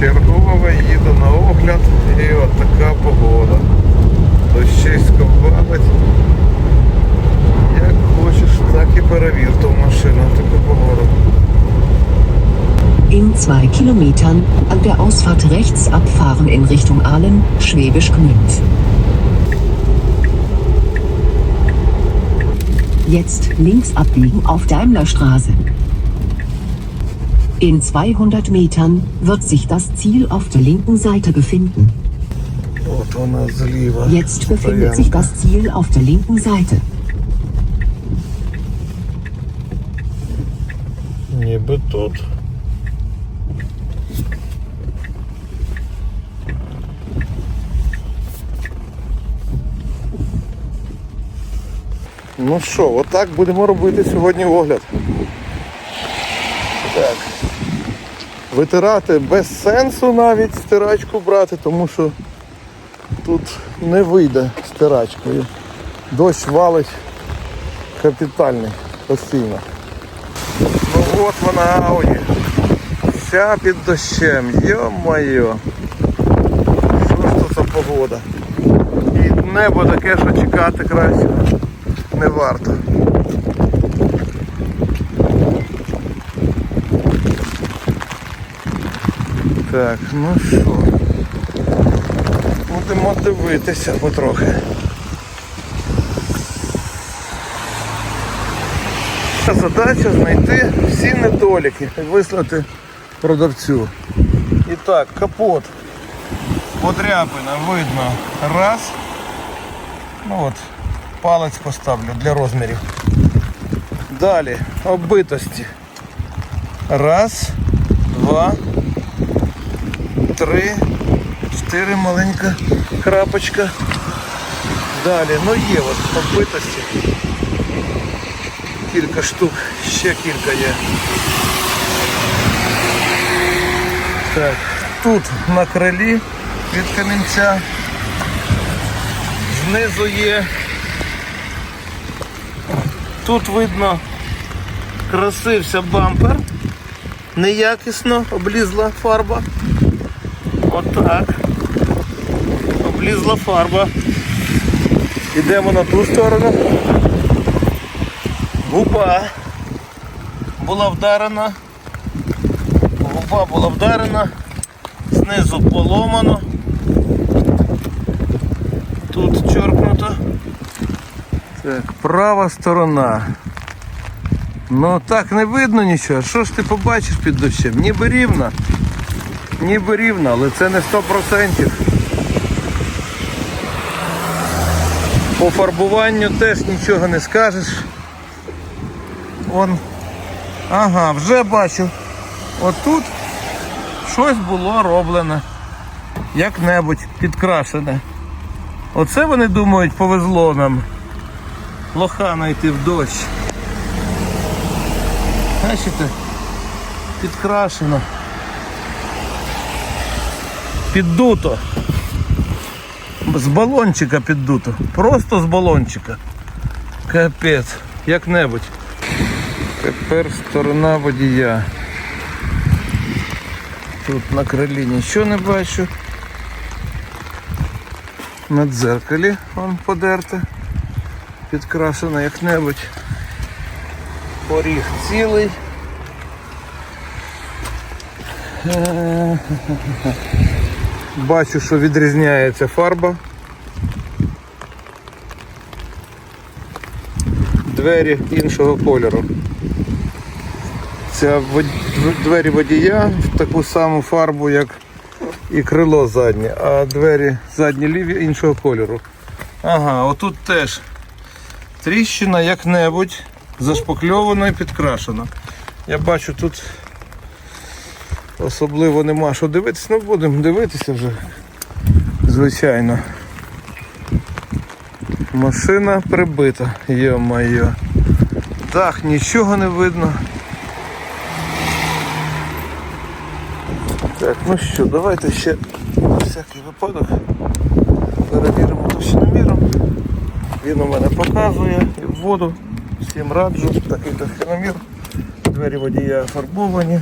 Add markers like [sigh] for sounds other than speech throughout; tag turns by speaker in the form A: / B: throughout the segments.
A: Чергове їду на огляд і от така погода. Дощисько валить. Як хочеш, так і перевір ту машину, таку погоду.
B: In zwei Kilometern an der Ausfahrt rechts abfahren in Richtung Aalen, Schwäbisch Gmünd. Jetzt links abbiegen auf Daimlerstraße. In 200 Metern wird sich das Ziel auf der linken Seite befinden.
A: От вона зліва.
B: Jetzt befindet sich
A: стоянка.
B: das Ziel auf der linken Seite.
A: Ніби тут. Ну що, отак будемо робити сьогодні огляд. Так. Витирати без сенсу навіть стирачку брати, тому що тут не вийде стирачкою. Дощ валить капітальний постійно. Ну от вона Ауді. Вся під дощем. Йо-моє. Що ж це за погода? І небо таке, що чекати краще не варто. Так, ну що. Будемо дивитися потрохи. Задача знайти всі недоліки і вислати продавцю. І так, капот. Подряпина видно. Раз. Ну от, палець поставлю для розмірів. Далі оббитості. Раз, два, три, чотири маленька крапочка. Далі, ну є от оббитості кілька штук, ще кілька є. Так, тут на крилі від камінця. Знизу є. Тут видно красився бампер. Неякісно облізла фарба. Отак. Облізла фарба. Йдемо на ту сторону. Губа була вдарена. Губа була вдарена. Знизу поломано. Тут черкнуто. Так, права сторона. Ну так не видно нічого. Що ж ти побачиш під дощем? Ніби рівна. Ніби рівна, але це не 100%. По фарбуванню теж нічого не скажеш. Вон. Ага, вже бачу. Отут щось було роблене. Як-небудь підкрашене. Оце вони думають, повезло нам. Лоха знайти в дощ. Бачите? Підкрашено. Піддуто. З балончика піддуто. Просто з балончика. Капець. Як-небудь. Тепер сторона водія. Тут на крилі нічого не бачу. На дзеркалі вон подерте. Підкрашено як-небудь. Поріг цілий. Бачу, що відрізняється фарба. Двері іншого кольору. Вод- двері водія в таку саму фарбу, як і крило заднє, а двері задні ліві іншого кольору. Ага, отут теж тріщина як-небудь зашпакльована і підкрашена. Я бачу тут особливо нема що дивитися, ну будемо дивитися вже, звичайно. Машина прибита, йо-моє. Дах нічого не видно. Так, ну що, давайте ще на всякий випадок перевіримо товщиноміром. Він у мене показує і воду. Всім раджу, такий товщиномір. Двері водія фарбовані.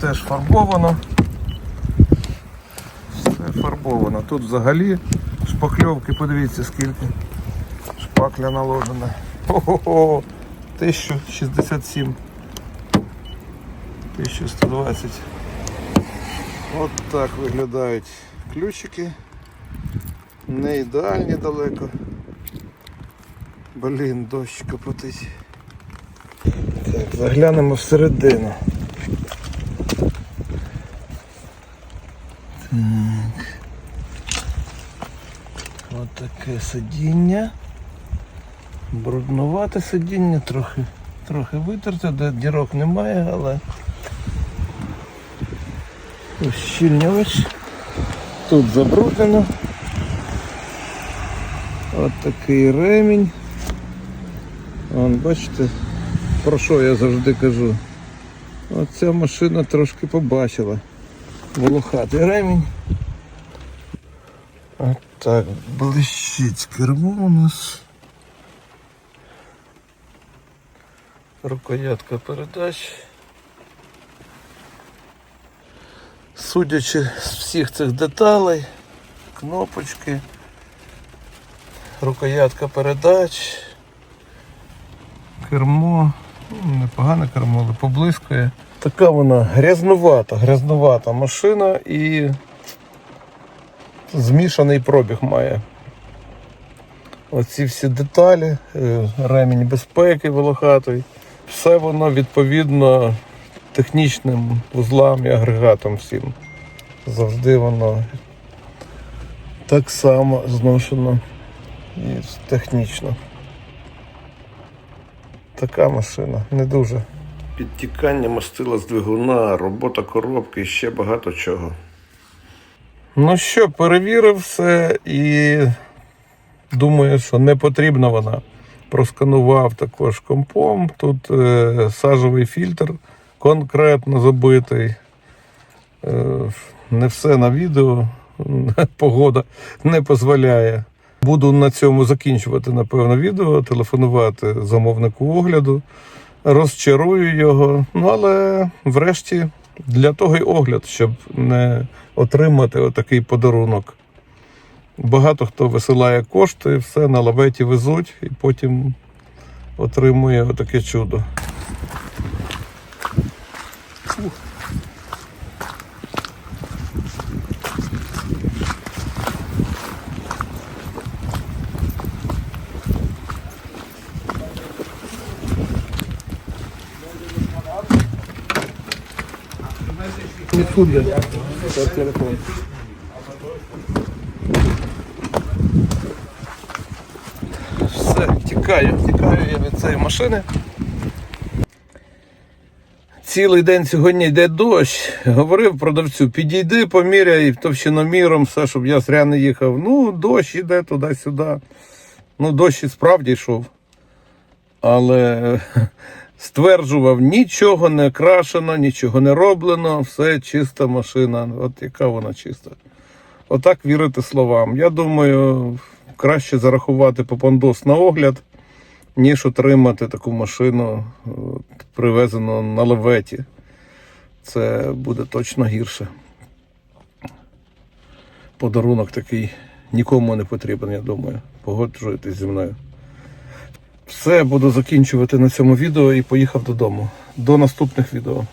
A: Теж фарбовано. фарбована. Тут взагалі шпакльовки, подивіться скільки. Шпакля наложена. Ого-го! 1067. 1120. От так виглядають ключики. Не ідеальні далеко. Блін, дощ капотить. Так, заглянемо всередину. Так. Ось таке сидіння. Бруднувате сидіння, трохи, трохи витерте, де дірок немає, але ущільнювач. Тут забруднено. Ось такий ремінь. Вон, бачите, про що я завжди кажу. Оця машина трошки побачила. Волохатий ремінь. От так, блищить кермо у нас. Рукоятка передач. Судячи з всіх цих деталей, кнопочки, рукоятка передач, кермо, ну, непогане кермо, але поблискує. Така вона грязнувата, грязнувата машина і змішаний пробіг має. Оці всі деталі, е, ремінь безпеки волохатий, все воно відповідно технічним вузлам і агрегатам всім. Завжди воно так само зношено і технічно. Така машина, не дуже. Підтікання мастила з двигуна, робота коробки і ще багато чого. Ну що, перевірив все і думаю, що не потрібна вона. Просканував також компом. Тут е, сажовий фільтр конкретно забитий. Е, не все на відео, [laughs] погода не дозволяє. Буду на цьому закінчувати, напевно, відео, телефонувати замовнику огляду, розчарую його. Ну, але врешті для того й огляд, щоб не отримати отакий подарунок. Багато хто висилає кошти, все на лаветі везуть і потім отримує отаке чудо. Телефон. Все, тікаю, тікаю я від цієї машини. Цілий день сьогодні йде дощ. Говорив продавцю, підійди, поміряй товщиноміром, все, щоб я зря не їхав. Ну, дощ іде туди-сюди. Ну, дощ і справді йшов. Але стверджував, нічого не крашено, нічого не роблено, все чиста машина. От яка вона чиста. Отак вірити словам. Я думаю, краще зарахувати попондос на огляд, ніж отримати таку машину, от, привезену на леветі. Це буде точно гірше. Подарунок такий нікому не потрібен, я думаю. Погоджуєтесь зі мною. Все, буду закінчувати на цьому відео і поїхав додому. До наступних відео.